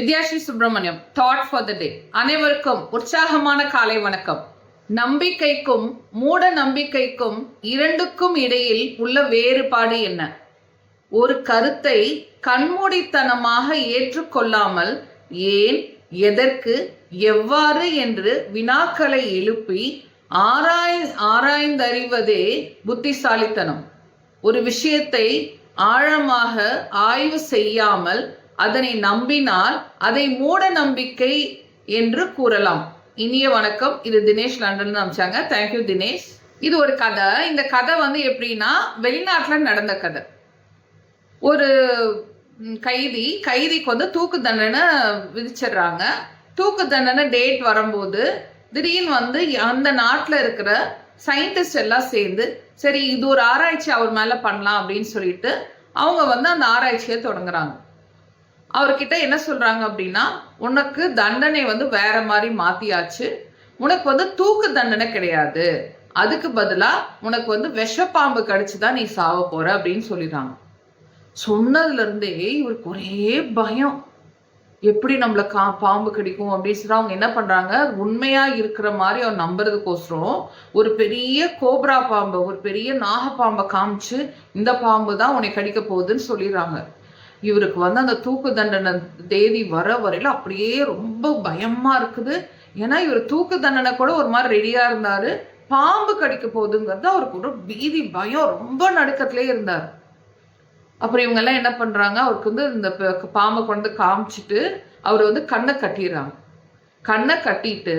Vidyasri Subramaniam thought for the day அனைவருக்கும் உற்சாகமான காலை வணக்கம். நம்பிக்கைக்கும் மூட நம்பிக்கைக்கும் இரண்டுக்கும் இடையில் உள்ள வேறுபாடு என்ன? ஒரு கருத்தை கண்மூடித்தனமாக ஏற்றுக்கொள்ளாமல் ஏன் எதற்கு எவ்வாறு என்று வினாக்களை எழுப்பி ஆராய் ஆராய்ந்தறிவதே புத்திசாலித்தனம். ஒரு விஷயத்தை ஆழமாக ஆய்வு செய்யாமல் அதனை நம்பினால் அதை மூட நம்பிக்கை என்று கூறலாம். இனிய வணக்கம். இது தினேஷ் லண்டன் அமிச்சாங்க தேங்க்யூ தினேஷ். இது ஒரு கதை. இந்த கதை வந்து எப்படின்னா வெளிநாட்டில் நடந்த கதை. ஒரு கைதி கைதிக்கு வந்து தூக்கு தண்டனை விதிச்சிடுறாங்க. தூக்கு தண்டனை டேட் வரும்போது திடீர்னு வந்து அந்த நாட்டில் இருக்கிற சயின்டிஸ்ட் எல்லாம் சேர்ந்து சரி இது ஒரு ஆராய்ச்சி அவர் மேலே பண்ணலாம் அப்படின்னு சொல்லிட்டு அவங்க வந்து அந்த ஆராய்ச்சியை தொடங்குறாங்க. அவர்கிட்ட என்ன சொல்றாங்க அப்படின்னா உனக்கு தண்டனை வந்து வேற மாதிரி மாத்தியாச்சு. உனக்கு வந்து தூக்கு தண்டனை கிடையாது. அதுக்கு பதிலா உனக்கு வந்து விஷப்பாம்பு கடிச்சுதான் நீ சாவ போற அப்படின்னு சொல்லிடுறாங்க. சொன்னதுல இருந்தே இவருக்கு ஒரே பயம். எப்படி நம்மளை கா பாம்பு கடிக்கும் அப்படின்னு சொல்லி அவங்க என்ன பண்ணுறாங்க உண்மையாக இருக்கிற மாதிரி அவர் நம்புறதுக்கோசரம் ஒரு பெரிய கோப்ரா பாம்பை ஒரு பெரிய நாகப்பாம்பை காமிச்சு இந்த பாம்பு தான் உன்னை கடிக்க போகுதுன்னு சொல்லிடுறாங்க. இவருக்கு வந்து அந்த தூக்கு தண்டனை தேதி வர வரையில அப்படியே ரொம்ப பயமா இருக்குது. ஏன்னா இவர் தூக்கு தண்டனை கூட ஒரு மாதிரி ரெடியா இருந்தாரு. பாம்பு கடிக்க போகுதுங்கிறது அவருக்கு ஒரு பீதி பயம் ரொம்ப நடுக்கத்திலே இருந்தார். அப்புறம் இவங்கெல்லாம் என்ன பண்ணுறாங்க அவருக்கு வந்து இந்த ப- பாம்பை கொண்டு காமிச்சிட்டு அவர் வந்து கண்ணை கட்டிடுறாங்க. கண்ணை கட்டிட்டு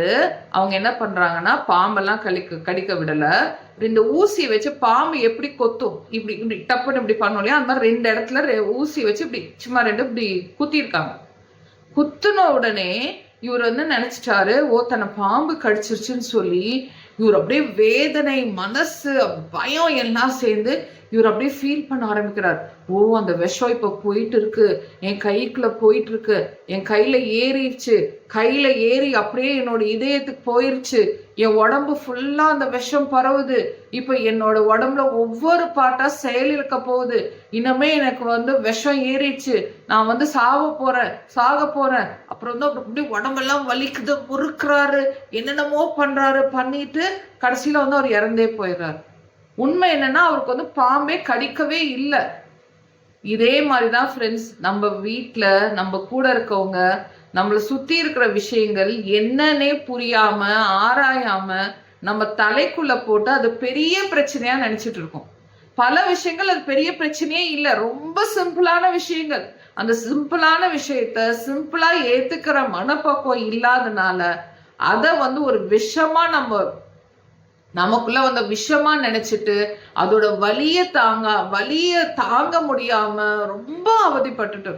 அவங்க என்ன பண்ணுறாங்கன்னா பாம்பெல்லாம் கழிக்க கடிக்க விடலை. ரெண்டு ஊசி வச்சு பாம்பு எப்படி கொத்தும்? இப்படி இப்படி டப்புன்னு இப்படி பண்ணோம் இல்லையா? அந்த மாதிரி ரெண்டு இடத்துல ரெ- ஊசி வச்சு இப்படி சும்மா ரெண்டு இப்படி குத்திருக்காங்க குத்துன உடனே இவர் வந்து நினச்சிட்டாரு? ஓ தன்னை பாம்பு கடிச்சிருச்சுன்னு சொல்லி இவர் அப்படியே வேதனை மனசு பயம் எல்லாம் சேர்ந்து இவர் அப்படியே ஃபீல் பண்ண ஆரம்பிக்கிறார். ஓ அந்த விஷம் இப்போ போயிட்டு இருக்கு என் கைக்குள்ள போயிட்டு இருக்கு என் கையில ஏறிடுச்சு. கையில ஏறி அப்படியே என்னோட இதயத்துக்கு போயிருச்சு. என் உடம்பு ஃபுல்லா அந்த விஷம் பரவுது. இப்ப என்னோட உடம்புல ஒவ்வொரு பாட்டா இருக்க போகுது. இனிமே எனக்கு வந்து விஷம் ஏறிடுச்சு. நான் வந்து சாக போறேன் சாக போறேன். அப்புறம் வந்து அப்படி உடம்பெல்லாம் வலிக்குது முறுக்குறாரு. என்னென்னமோ பண்றாரு. பண்ணிட்டு கடைசியில வந்து அவர் இறந்தே போயிடுறாரு. உண்மை என்னன்னா அவருக்கு வந்து பாம்பே கடிக்கவே இல்லை. இதே மாதிரி தான் ஃப்ரெண்ட்ஸ் நம்ம வீட்டில் நம்ம கூட இருக்கவங்க நம்மளை சுற்றி இருக்கிற விஷயங்கள் என்னன்னே புரியாம ஆராயாம நம்ம தலைக்குள்ள போட்டு அது பெரிய பிரச்சனையா நினைச்சிட்டு இருக்கோம். பல விஷயங்கள் அது பெரிய பிரச்சனையே இல்லை. ரொம்ப சிம்பிளான விஷயங்கள். அந்த சிம்பிளான விஷயத்த சிம்பிளா ஏத்துக்கிற மனப்பக்குவம் இல்லாதனால அதை வந்து ஒரு விஷமா நம்ம நமக்குள்ள வந்த விஷமா நினைச்சிட்டு அதோட வலிய தாங்க வலிய தாங்க முடியாம ரொம்ப அவதிப்பட்டுட்டு.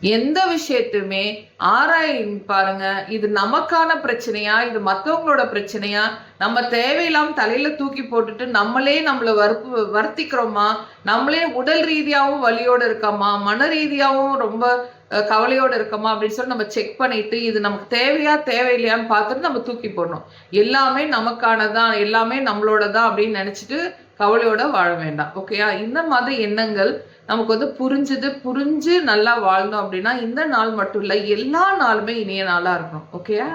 எந்த விஷயத்தையுமே ஆராயும் பாருங்க. இது நமக்கான பிரச்சனையா? இது மத்தவங்களோட பிரச்சனையா? நம்ம தேவையில்லாம தலையில தூக்கி போட்டுட்டு நம்மளே நம்மளை வறுப்பு வருத்திக்கிறோமா? நம்மளே உடல் ரீதியாவும் வலியோட இருக்கோமா? மன ரீதியாவும் ரொம்ப கவலையோடு கவலையோட இருக்கோமா? அப்படின்னு சொல்லி நம்ம செக் பண்ணிட்டு இது நமக்கு தேவையா தேவையில்லையான்னு பார்த்துட்டு நம்ம தூக்கி போடணும். எல்லாமே நமக்கானதான் எல்லாமே நம்மளோட தான் அப்படின்னு நினைச்சிட்டு கவலையோட வாழ வேண்டாம். ஓகேயா இந்த மாதிரி எண்ணங்கள் நமக்கு வந்து புரிஞ்சுது புரிஞ்சு நல்லா வாழ்ந்தோம் அப்படின்னா இந்த நாள் மட்டும் இல்லை எல்லா நாளுமே இனிய நாளாக இருக்கணும். ஓகேயா